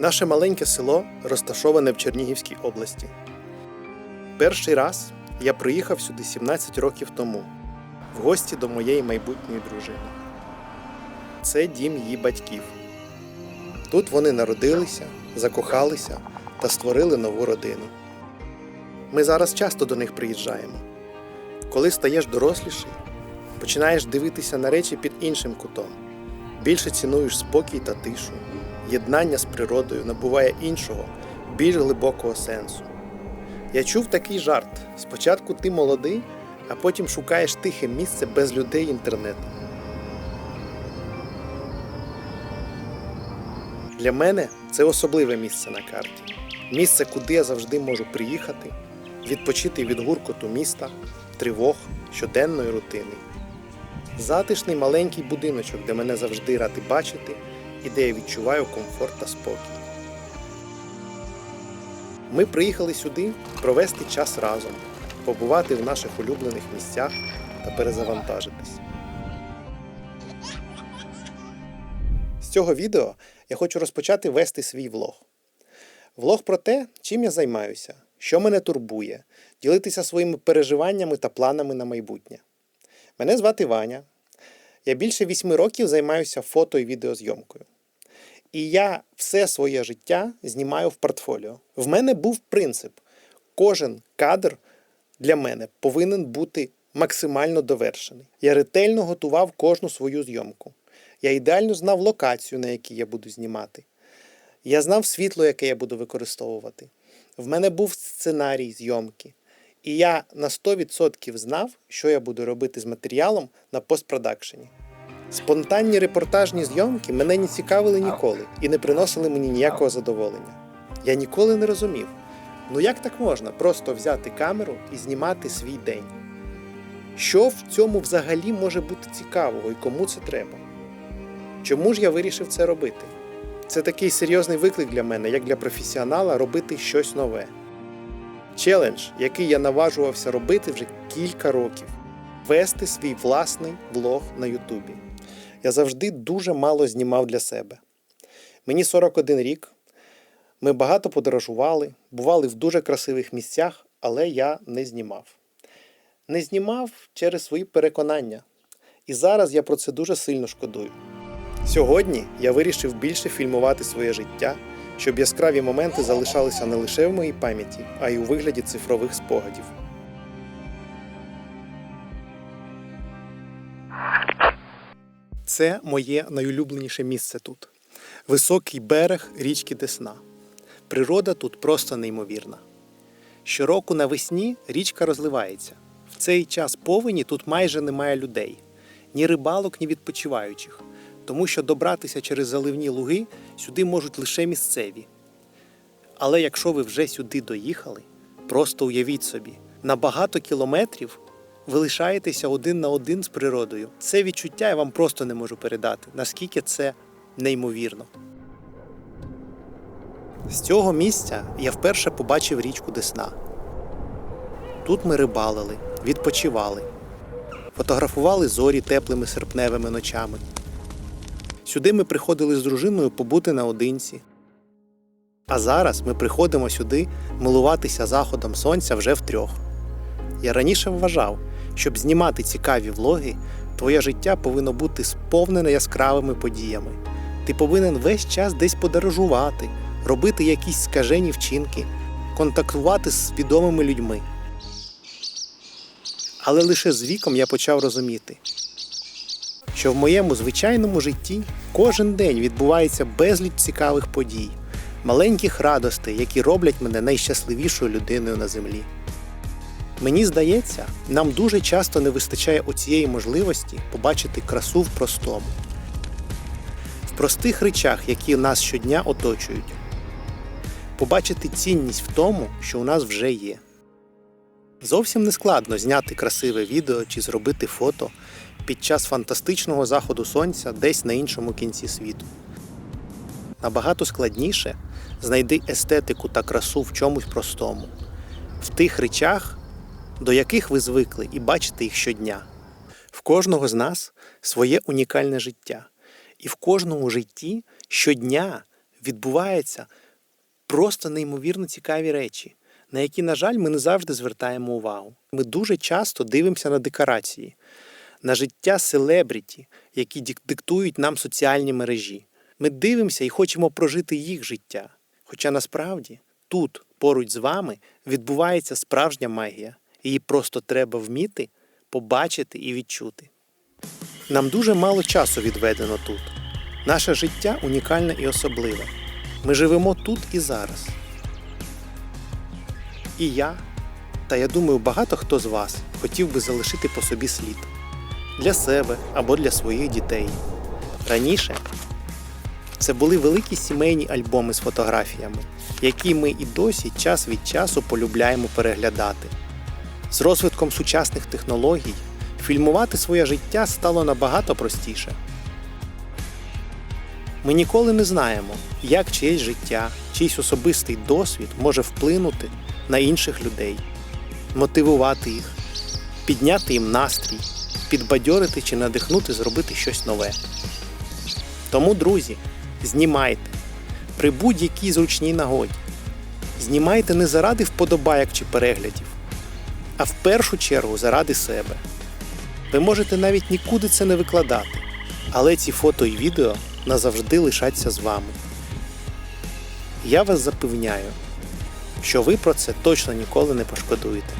Наше маленьке село розташоване в Чернігівській області. Перший раз я приїхав сюди 17 років тому в гості до моєї майбутньої дружини. Це дім її батьків. Тут вони народилися, закохалися та створили нову родину. Ми зараз часто до них приїжджаємо. Коли стаєш доросліший, починаєш дивитися на речі під іншим кутом. Більше цінуєш спокій та тишу. Єднання з природою набуває іншого, більш глибокого сенсу. Я чув такий жарт: спочатку ти молодий, а потім шукаєш тихе місце без людей інтернету. Для мене це особливе місце на карті. Місце, куди я завжди можу приїхати, відпочити від гуркоту міста, тривог, щоденної рутини. Затишний маленький будиночок, де мене завжди раді бачити і де я відчуваю комфорт та спокій. Ми приїхали сюди провести час разом, побувати в наших улюблених місцях та перезавантажитись. З цього відео я хочу розпочати вести свій влог. Влог про те, чим я займаюся, що мене турбує, ділитися своїми переживаннями та планами на майбутнє. Мене звати Ваня. Я більше вісьми років займаюся фото і відеозйомкою. І я все своє життя знімаю в портфоліо. В мене був принцип: кожен кадр для мене повинен бути максимально довершений. Я ретельно готував кожну свою зйомку. Я ідеально знав локацію, на якій я буду знімати. Я знав світло, яке я буду використовувати. В мене був сценарій зйомки. І я на 100% знав, що я буду робити з матеріалом на постпродакшені. Спонтанні репортажні зйомки мене не цікавили ніколи і не приносили мені ніякого задоволення. Я ніколи не розумів, ну як так можна просто взяти камеру і знімати свій день? Що в цьому взагалі може бути цікавого і кому це треба? Чому ж я вирішив це робити? Це такий серйозний виклик для мене, як для професіонала, робити щось нове. Челендж, який я наважувався робити вже кілька років вести свій власний влог на Ютубі. Я завжди дуже мало знімав для себе. Мені 41 рік. Ми багато подорожували, бували в дуже красивих місцях, але я не знімав. Не знімав через свої переконання. І зараз я про це дуже сильно шкодую. Сьогодні я вирішив більше фільмувати своє життя, щоб яскраві моменти залишалися не лише в моїй пам'яті, а й у вигляді цифрових спогадів. Це моє найулюбленіше місце тут. Високий берег річки Десна. Природа тут просто неймовірна. Щороку навесні річка розливається. В цей час повені тут майже немає людей, ні рибалок, ні відпочиваючих, тому що добратися через заливні луги сюди можуть лише місцеві. Але якщо ви вже сюди доїхали, просто уявіть собі, на багато кілометрів ви лишаєтеся один на один з природою. Це відчуття я вам просто не можу передати, наскільки це неймовірно. З цього місця я вперше побачив річку Десна. Тут ми рибалили, відпочивали, фотографували зорі теплими серпневими ночами. Сюди ми приходили з дружиною побути наодинці. А зараз ми приходимо сюди милуватися заходом сонця вже втрьох. Я раніше вважав, щоб знімати цікаві влоги, твоє життя повинно бути сповнене яскравими подіями. Ти повинен весь час десь подорожувати, робити якісь скажені вчинки, контактувати з відомими людьми. Але лише з віком я почав розуміти, що в моєму звичайному житті кожен день відбувається безліч цікавих подій, маленьких радостей, які роблять мене найщасливішою людиною на землі. Мені здається, нам дуже часто не вистачає оцієї можливості побачити красу в простому, в простих речах, які нас щодня оточують, побачити цінність в тому, що у нас вже є. Зовсім не складно зняти красиве відео чи зробити фото під час фантастичного заходу сонця десь на іншому кінці світу. Набагато складніше знайти естетику та красу в чомусь простому, в тих речах, до яких ви звикли і бачите їх щодня. В кожного з нас своє унікальне життя, і в кожному житті щодня відбуваються просто неймовірно цікаві речі, на які, на жаль, ми не завжди звертаємо увагу. Ми дуже часто дивимося на декорації, на життя селебріті, які диктують нам соціальні мережі. Ми дивимося і хочемо прожити їх життя. Хоча насправді тут, поруч з вами, відбувається справжня магія. Її просто треба вміти, побачити і відчути. Нам дуже мало часу відведено тут. Наше життя унікальне і особливе. Ми живемо тут і зараз. І я, та я думаю, багато хто з вас хотів би залишити по собі слід для себе або для своїх дітей. Раніше це були великі сімейні альбоми з фотографіями, які ми і досі час від часу полюбляємо переглядати. З розвитком сучасних технологій фільмувати своє життя стало набагато простіше. Ми ніколи не знаємо, як чиєсь життя, чийсь особистий досвід може вплинути на інших людей, мотивувати їх, підняти їм настрій, підбадьорити чи надихнути зробити щось нове. Тому, друзі, знімайте при будь-якій зручній нагоді. Знімайте не заради вподобайок чи переглядів, а в першу чергу заради себе. Ви можете навіть нікуди це не викладати, але ці фото і відео назавжди лишаться з вами. Я вас запевняю, що ви про це точно ніколи не пошкодуєте.